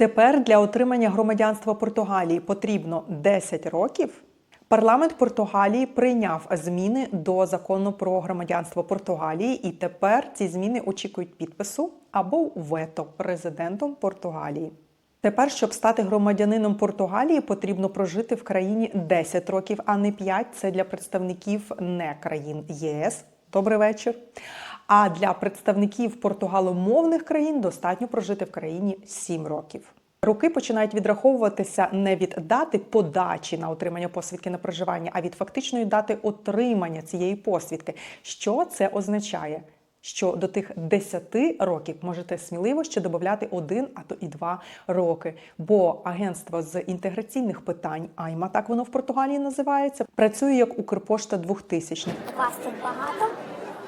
Тепер для отримання громадянства Португалії потрібно 10 років. Парламент Португалії прийняв зміни до закону про громадянство Португалії, і тепер ці зміни очікують підпису або вето президентом Португалії. Тепер, щоб стати громадянином Португалії, потрібно прожити в країні 10 років, а не 5. Це для представників не країн ЄС. Добрий вечір. А для представників португаломовних країн достатньо прожити в країні 7 років. Роки починають відраховуватися не від дати подачі на отримання посвідки на проживання, а від фактичної дати отримання цієї посвідки. Що це означає? Що до тих 10 років можете сміливо ще додати один, а то і два роки. Бо агентство з інтеграційних питань АЙМА, так воно в Португалії називається, працює як Укрпошта 2000 Вас тут багато,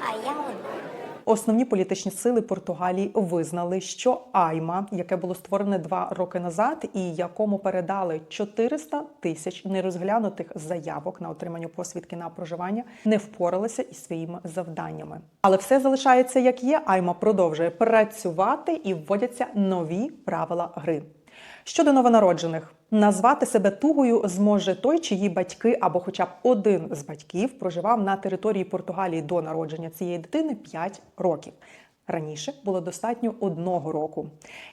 а я одна. Основні політичні сили Португалії визнали, що Айма, яке було створене два роки назад, і якому передали 400 тисяч нерозглянутих заявок на отримання посвідки на проживання, не впоралися із своїми завданнями. Але все залишається як є. Айма продовжує працювати і вводяться нові правила гри. Щодо новонароджених, назвати себе тугою зможе той, чиї батьки або хоча б один з батьків проживав на території Португалії до народження цієї дитини 5 років. Раніше було достатньо одного року.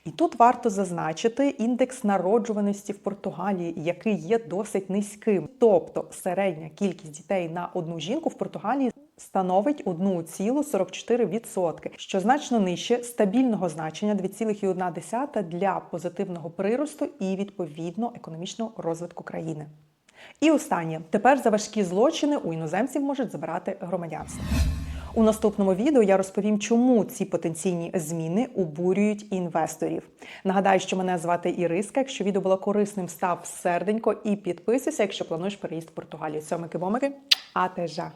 І тут варто зазначити індекс народжуваності в Португалії, який є досить низьким. Тобто середня кількість дітей на одну жінку в Португалії становить 1,44%, що значно нижче стабільного значення 2,1 для позитивного приросту і відповідно економічного розвитку країни. І останнє тепер за важкі злочини у іноземців можуть забирати громадянство. У наступному відео я розповім, чому ці потенційні зміни обурюють інвесторів. Нагадаю, що мене звати Іриска. Якщо відео було корисним, став серденько і підписуйся, якщо плануєш переїзд в Португалію. Сьомики бомики, а те жа.